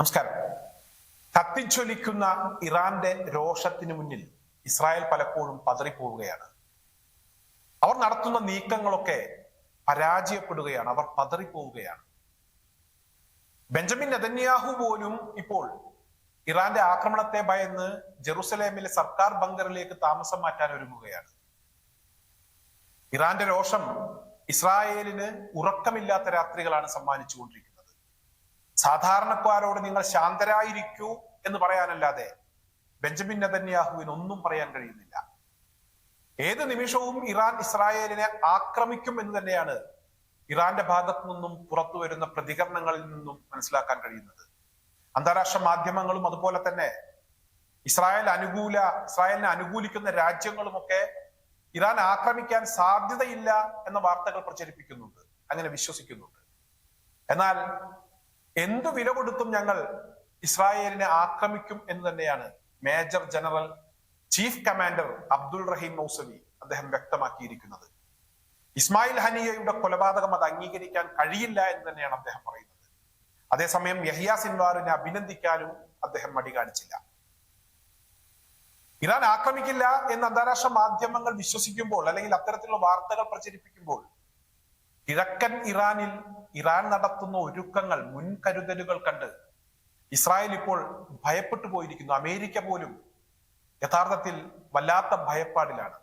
നമസ്കാരം. കത്തിച്ചൊലിക്കുന്ന ഇറാന്റെ രോഷത്തിന് മുന്നിൽ ഇസ്രായേൽ പലപ്പോഴും പതറിപ്പോവുകയാണ്. അവർ നടത്തുന്ന നീക്കങ്ങളൊക്കെ പരാജയപ്പെടുകയാണ് അവർ പതറിപ്പോവുകയാണ്. ബെഞ്ചമിൻ നെതന്യാഹു പോലും ഇപ്പോൾ ഇറാന്റെ ആക്രമണത്തെ ഭയന്ന് ജെറുസലേമിലെ സർക്കാർ ബങ്കറിലേക്ക് താമസം മാറ്റാൻ ഒരുങ്ങുകയാണ്. ഇറാന്റെ രോഷം ഇസ്രായേലിന് ഉറക്കമില്ലാത്ത രാത്രികളാണ് സമ്മാനിച്ചുകൊണ്ടിരിക്കുന്നത്. സാധാരണക്കാരോട് നിങ്ങൾ ശാന്തരായിരിക്കൂ എന്ന് പറയാനല്ലാതെ ബെഞ്ചമിൻ നെതന്യാഹുവിന് ഒന്നും പറയാൻ കഴിയുന്നില്ല. ഏത് നിമിഷവും ഇറാൻ ഇസ്രായേലിനെ ആക്രമിക്കും എന്ന് തന്നെയാണ് ഇറാന്റെ ഭാഗത്തു നിന്നും പുറത്തു വരുന്ന പ്രതികരണങ്ങളിൽ നിന്നും മനസ്സിലാക്കാൻ കഴിയുന്നത്. അന്താരാഷ്ട്ര മാധ്യമങ്ങളും അതുപോലെ തന്നെ ഇസ്രായേൽ അനുകൂല ഇസ്രായേലിനെ അനുകൂലിക്കുന്ന രാജ്യങ്ങളുമൊക്കെ ഇറാൻ ആക്രമിക്കാൻ സാധ്യതയില്ല എന്ന വാർത്തകൾ പ്രചരിപ്പിക്കുന്നുണ്ട്. അങ്ങനെ വിശ്വസിക്കുന്നുണ്ട്. എന്നാൽ എന്തു വില കൊടുത്തും ഞങ്ങൾ ഇസ്രായേലിനെ ആക്രമിക്കും എന്ന് തന്നെയാണ് major general chief commander Abdul Rahim Mousavi അദ്ദേഹം വ്യക്തമാക്കിയിരിക്കുന്നത്. ഇസ്മായിൽ ഹനിയയുടെ കൊലപാതകം അത് അംഗീകരിക്കാൻ കഴിയില്ല എന്ന് തന്നെയാണ് അദ്ദേഹം പറയുന്നത്. അതേസമയം യഹിയ സിൻവാറിനെ അഭിനന്ദിക്കാനും അദ്ദേഹം മടി കാണിച്ചില്ല. ഇറാൻ ആക്രമിക്കില്ല എന്ന് അന്താരാഷ്ട്ര മാധ്യമങ്ങൾ വിശ്വസിക്കുമ്പോൾ അല്ലെങ്കിൽ അത്തരത്തിലുള്ള വാർത്തകൾ പ്രചരിപ്പിക്കുമ്പോൾ കിഴക്കൻ ഇറാനിൽ ഇറാൻ നടത്തുന്ന ഒരുക്കങ്ങൾ മുൻകരുതലുകൾ കണ്ട് ഇസ്രായേൽ ഇപ്പോൾ ഭയപ്പെട്ടു പോയിരിക്കുന്നു. അമേരിക്ക പോലും യഥാർത്ഥത്തിൽ വല്ലാത്ത ഭയപ്പാടിലാണ്.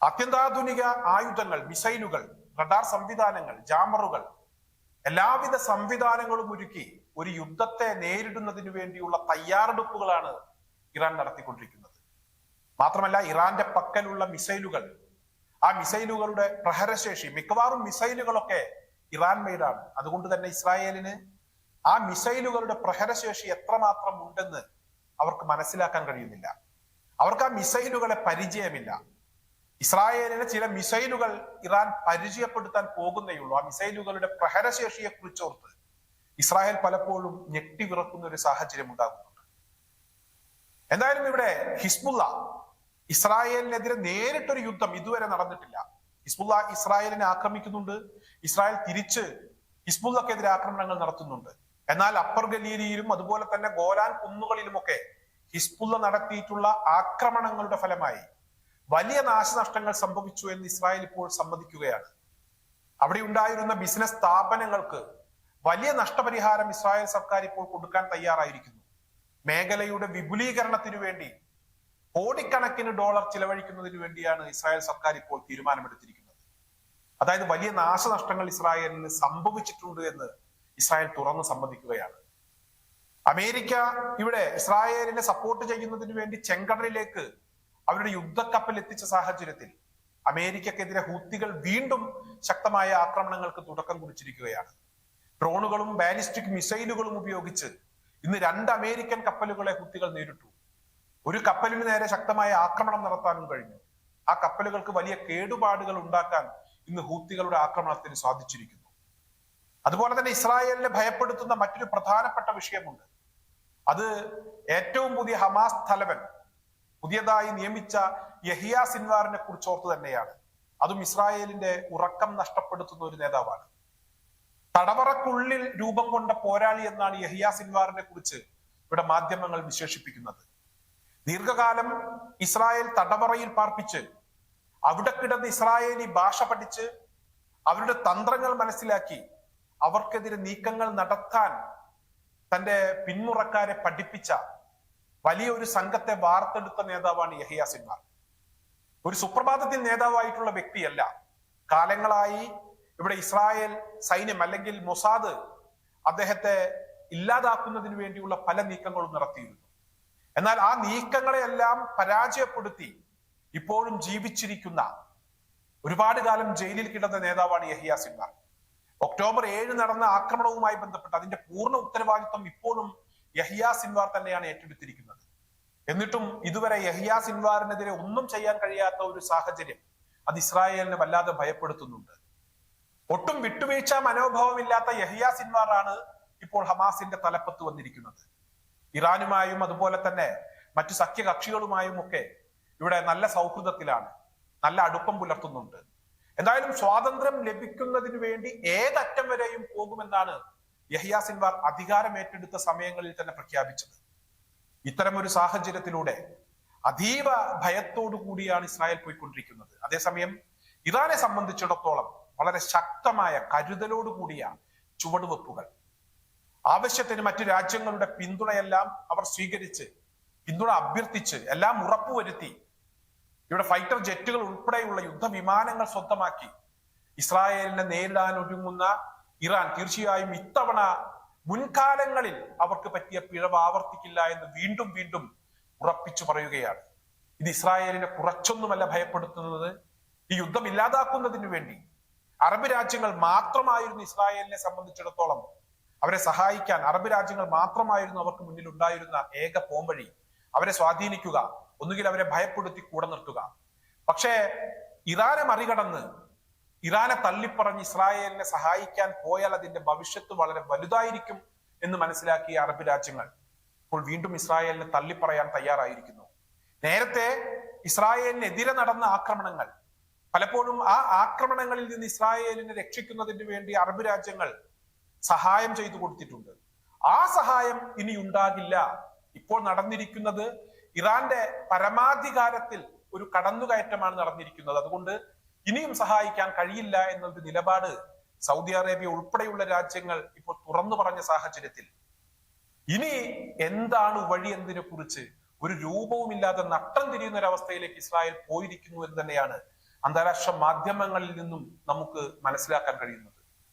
അത്യന്താധുനിക ആയുധങ്ങൾ മിസൈലുകൾ റഡാർ സംവിധാനങ്ങൾ ജാമറുകൾ എല്ലാവിധ സംവിധാനങ്ങളും ഒരുക്കി ഒരു യുദ്ധത്തെ നേരിടുന്നതിന് വേണ്ടിയുള്ള തയ്യാറെടുപ്പുകളാണ് ഇറാൻ നടത്തിക്കൊണ്ടിരിക്കുന്നത്. മാത്രമല്ല ഇറാന്റെ പക്കലുള്ള മിസൈലുകൾ ആ മിസൈലുകളുടെ പ്രഹരശേഷി മിക്കവാറും മിസൈലുകളൊക്കെ ഇറാൻ മെയ്ഡാണ് അതുകൊണ്ട് തന്നെ ഇസ്രായേലിന് ആ മിസൈലുകളുടെ പ്രഹരശേഷി എത്രമാത്രം ഉണ്ടെന്ന് അവർക്ക് മനസ്സിലാക്കാൻ കഴിയുന്നില്ല. അവർക്ക് ആ മിസൈലുകളെ പരിചയമില്ല. ഇസ്രായേലിന് ചില മിസൈലുകൾ ഇറാൻ പരിചയപ്പെടുത്താൻ പോകുന്നേയുള്ളൂ. ആ മിസൈലുകളുടെ പ്രഹരശേഷിയെ കുറിച്ചോർത്ത് ഇസ്രായേൽ പലപ്പോഴും ഞെട്ടിവിറക്കുന്ന ഒരു സാഹചര്യം ഉണ്ടാകുന്നുണ്ട്. എന്തായാലും ഇവിടെ ഹിസ്ബുള്ള ഇസ്രായേലിനെതിരെ നേരിട്ടൊരു യുദ്ധം ഇതുവരെ നടന്നിട്ടില്ല. ഹിസ്ബുള്ള ഇസ്രായേലിനെ ആക്രമിക്കുന്നുണ്ട്. ഇസ്രായേൽ തിരിച്ച് ഹിസ്ബുള്ളക്കെതിരെ ആക്രമണങ്ങൾ നടത്തുന്നുണ്ട്. എന്നാൽ അപ്പർ ഗലീലിയിലും അതുപോലെ തന്നെ ഗോലാൻ കുന്നുകളിലുമൊക്കെ ഹിസ്ബുള്ള നടത്തിയിട്ടുള്ള ആക്രമണങ്ങളുടെ ഫലമായി വലിയ നാശനഷ്ടങ്ങൾ സംഭവിച്ചു എന്ന് ഇസ്രായേൽ ഇപ്പോൾ സമ്മതിക്കുകയാണ്. അവിടെ ഉണ്ടായിരുന്ന ബിസിനസ് സ്ഥാപനങ്ങൾക്ക് വലിയ നഷ്ടപരിഹാരം ഇസ്രായേൽ സർക്കാർ ഇപ്പോൾ കൊടുക്കാൻ തയ്യാറായിരിക്കുന്നു. മേഖലയുടെ വിപുലീകരണത്തിനു വേണ്ടി കോടിക്കണക്കിന് ഡോളർ ചിലവഴിക്കുന്നതിന് വേണ്ടിയാണ് ഇസ്രായേൽ സർക്കാർ ഇപ്പോൾ തീരുമാനമെടുത്തിരിക്കുന്നത്. അതായത് വലിയ നാശനഷ്ടങ്ങൾ ഇസ്രായേലിന് സംഭവിച്ചിട്ടുണ്ട് എന്ന് ഇസ്രായേൽ തുറന്ന് സമ്മതിക്കുകയാണ്. അമേരിക്ക ഇവിടെ ഇസ്രായേലിനെ സപ്പോർട്ട് ചെയ്യുന്നതിന് വേണ്ടി ചെങ്കടലിലേക്ക് അവരുടെ യുദ്ധക്കപ്പൽ എത്തിച്ച സാഹചര്യത്തിൽ അമേരിക്കക്കെതിരെ ഹൂത്തികൾ വീണ്ടും ശക്തമായ ആക്രമണങ്ങൾക്ക് തുടക്കം കുറിച്ചിരിക്കുകയാണ്. ഡ്രോണുകളും ബാലിസ്റ്റിക് മിസൈലുകളും ഉപയോഗിച്ച് ഇന്ന് രണ്ട് അമേരിക്കൻ കപ്പലുകളെ ഹുത്തികൾ നേരിട്ടു. ഒരു കപ്പലിന് നേരെ ശക്തമായ ആക്രമണം നടത്താനും കഴിഞ്ഞു. ആ കപ്പലുകൾക്ക് വലിയ കേടുപാടുകൾ ഉണ്ടാക്കാൻ ഇന്ന് ഹൂത്തികളുടെ ആക്രമണത്തിന് സാധിച്ചിരിക്കുന്നു. അതുപോലെ തന്നെ ഇസ്രായേലിനെ ഭയപ്പെടുത്തുന്ന മറ്റൊരു പ്രധാനപ്പെട്ട വിഷയമുണ്ട്. അത് ഏറ്റവും പുതിയ ഹമാസ് തലവൻ പുതിയതായി നിയമിച്ച യഹിയ സിൻവാറിനെ കുറിച്ച് ഓർത്ത് തന്നെയാണ്. അതും ഇസ്രായേലിന്റെ ഉറക്കം നഷ്ടപ്പെടുത്തുന്ന ഒരു നേതാവാണ്. തടവറക്കുള്ളിൽ രൂപം കൊണ്ട പോരാളി എന്നാണ് യഹിയ സിൻവാറിനെ കുറിച്ച് ഇവിടെ മാധ്യമങ്ങൾ വിശേഷിപ്പിക്കുന്നത്. ദീർഘകാലം ഇസ്രായേൽ തടവറയിൽ പാർപ്പിച്ച് അവിടെ കിടന്ന് ഇസ്രായേലി ഭാഷ പഠിച്ച് അവരുടെ തന്ത്രങ്ങൾ മനസ്സിലാക്കി അവർക്കെതിരെ നീക്കങ്ങൾ നടത്താൻ തന്റെ പിന്മുറക്കാരെ പഠിപ്പിച്ച വലിയൊരു സംഘത്തെ വാർത്തെടുത്ത നേതാവാണ് യഹിയ സിൻവാർ ഒരു സുപ്രഭാതത്തിൽ നേതാവായിട്ടുള്ള വ്യക്തിയല്ല. കാലങ്ങളായി ഇവിടെ ഇസ്രായേൽ സൈന്യം അല്ലെങ്കിൽ മൊസാദ് അദ്ദേഹത്തെ ഇല്ലാതാക്കുന്നതിന് വേണ്ടിയുള്ള പല നീക്കങ്ങളും നടത്തിയിരുന്നു. എന്നാൽ ആ നീക്കങ്ങളെയെല്ലാം പരാജയപ്പെടുത്തി ഇപ്പോഴും ജീവിച്ചിരിക്കുന്ന ഒരുപാട് കാലം ജയിലിൽ കിടന്ന നേതാവാണ് യഹിയ സിൻവാർ ഒക്ടോബർ ഏഴ് നടന്ന ആക്രമണവുമായി ബന്ധപ്പെട്ട് അതിന്റെ പൂർണ ഉത്തരവാദിത്വം ഇപ്പോഴും യഹിയ സിൻവാർ തന്നെയാണ് ഏറ്റെടുത്തിരിക്കുന്നത്. എന്നിട്ടും ഇതുവരെ യഹിയ സിൻവാറിനെതിരെ ഒന്നും ചെയ്യാൻ കഴിയാത്ത ഒരു സാഹചര്യം അത് ഇസ്രായേലിനെ വല്ലാതെ ഭയപ്പെടുത്തുന്നുണ്ട്. ഒട്ടും വിട്ടുവീഴ്ച മനോഭാവമില്ലാത്ത യഹിയ സിൻവാറാണ് ഇപ്പോൾ ഹമാസിന്റെ തലപ്പത്ത് വന്നിരിക്കുന്നത്. ഇറാനുമായും അതുപോലെ തന്നെ മറ്റു സഖ്യകക്ഷികളുമായും ഒക്കെ ഇവിടെ നല്ല സൗഹൃദത്തിലാണ്. നല്ല അടുപ്പം പുലർത്തുന്നുണ്ട്. എന്തായാലും സ്വാതന്ത്ര്യം ലഭിക്കുന്നതിന് വേണ്ടി ഏതറ്റം വരെയും പോകുമെന്നാണ് യഹിയ സിൻവാർ അധികാരം ഏറ്റെടുത്ത സമയങ്ങളിൽ തന്നെ പ്രഖ്യാപിച്ചത്. ഇത്തരമൊരു സാഹചര്യത്തിലൂടെ അതീവ ഭയത്തോടു കൂടിയാണ് ഇസ്രായേൽ പോയിക്കൊണ്ടിരിക്കുന്നത്. അതേസമയം ഇറാനെ സംബന്ധിച്ചിടത്തോളം വളരെ ശക്തമായ കരുതലോടുകൂടിയ ചുവടുവെപ്പുകൾ. ആവശ്യത്തിന് മറ്റു രാജ്യങ്ങളുടെ പിന്തുണയെല്ലാം അവർ സ്വീകരിച്ച് പിന്തുണ അഭ്യർത്ഥിച്ച് എല്ലാം ഉറപ്പുവരുത്തി ഇവിടെ ഫൈറ്റർ ജെറ്റുകൾ ഉൾപ്പെടെയുള്ള യുദ്ധവിമാനങ്ങൾ സ്വന്തമാക്കി. ഇസ്രായേലിനെ നേരിടാൻ ഒരുങ്ങുന്ന ഇറാൻ തീർച്ചയായും ഇത്തവണ മുൻകാലങ്ങളിൽ അവർക്ക് പറ്റിയ പിഴവ് ആവർത്തിക്കില്ല എന്ന് വീണ്ടും വീണ്ടും ഉറപ്പിച്ചു പറയുകയാണ്. ഇത് ഇസ്രായേലിനെ കുറച്ചൊന്നുമല്ല ഭയപ്പെടുത്തുന്നത്. ഈ യുദ്ധം ഇല്ലാതാക്കുന്നതിന് വേണ്ടി അറബ് രാജ്യങ്ങൾ മാത്രമായിരുന്നു ഇസ്രായേലിനെ സംബന്ധിച്ചിടത്തോളം അവരെ സഹായിക്കാൻ അറബ് രാജ്യങ്ങൾ മാത്രമായിരുന്നു അവർക്ക് മുന്നിൽ ഉണ്ടായിരുന്ന ഏക പോംവഴി. അവരെ സ്വാധീനിക്കുക ഒന്നുകിൽ അവരെ ഭയപ്പെടുത്തി കൂടെ നിർത്തുക. പക്ഷേ ഇറാനെ മറികടന്ന് ഇറാനെ തള്ളിപ്പറഞ്ഞ് ഇസ്രായേലിനെ സഹായിക്കാൻ പോയാൽ അതിന്റെ ഭവിഷ്യത്ത് വളരെ വലുതായിരിക്കും എന്ന് മനസ്സിലാക്കിയ അറബ് രാജ്യങ്ങൾ ഇപ്പോൾ വീണ്ടും ഇസ്രായേലിനെ തള്ളിപ്പറയാൻ തയ്യാറായിരിക്കുന്നു. നേരത്തെ ഇസ്രായേലിനെതിരെ നടന്ന ആക്രമണങ്ങൾ പലപ്പോഴും ആ ആക്രമണങ്ങളിൽ നിന്ന് ഇസ്രായേലിനെ രക്ഷിക്കുന്നതിന് വേണ്ടി അറബ് രാജ്യങ്ങൾ സഹായം ചെയ്തു കൊടുത്തിട്ടുണ്ട്. ആ സഹായം ഇനി ഉണ്ടാകില്ല. ഇപ്പോൾ നടന്നിരിക്കുന്നത് ഇറാന്റെ പരമാധികാരത്തിൽ ഒരു കടന്നുകയറ്റമാണ് നടന്നിരിക്കുന്നത്. അതുകൊണ്ട് ഇനിയും സഹായിക്കാൻ കഴിയില്ല എന്നൊരു നിലപാട് സൗദി അറേബ്യ ഉൾപ്പെടെയുള്ള രാജ്യങ്ങൾ ഇപ്പോൾ തുറന്നു പറഞ്ഞ സാഹചര്യത്തിൽ. ഇനി എന്താണ് വഴി എന്നതിനെ കുറിച്ച് ഒരു രൂപവുമില്ലാതെ നട്ടം തിരിയുന്ന ഒരവസ്ഥയിലേക്ക് ഇസ്രായേൽ പോയിരിക്കുന്നു എന്ന് തന്നെയാണ് അന്താരാഷ്ട്ര മാധ്യമങ്ങളിൽ നിന്നും നമുക്ക് മനസ്സിലാക്കാൻ കഴിയുന്നത്.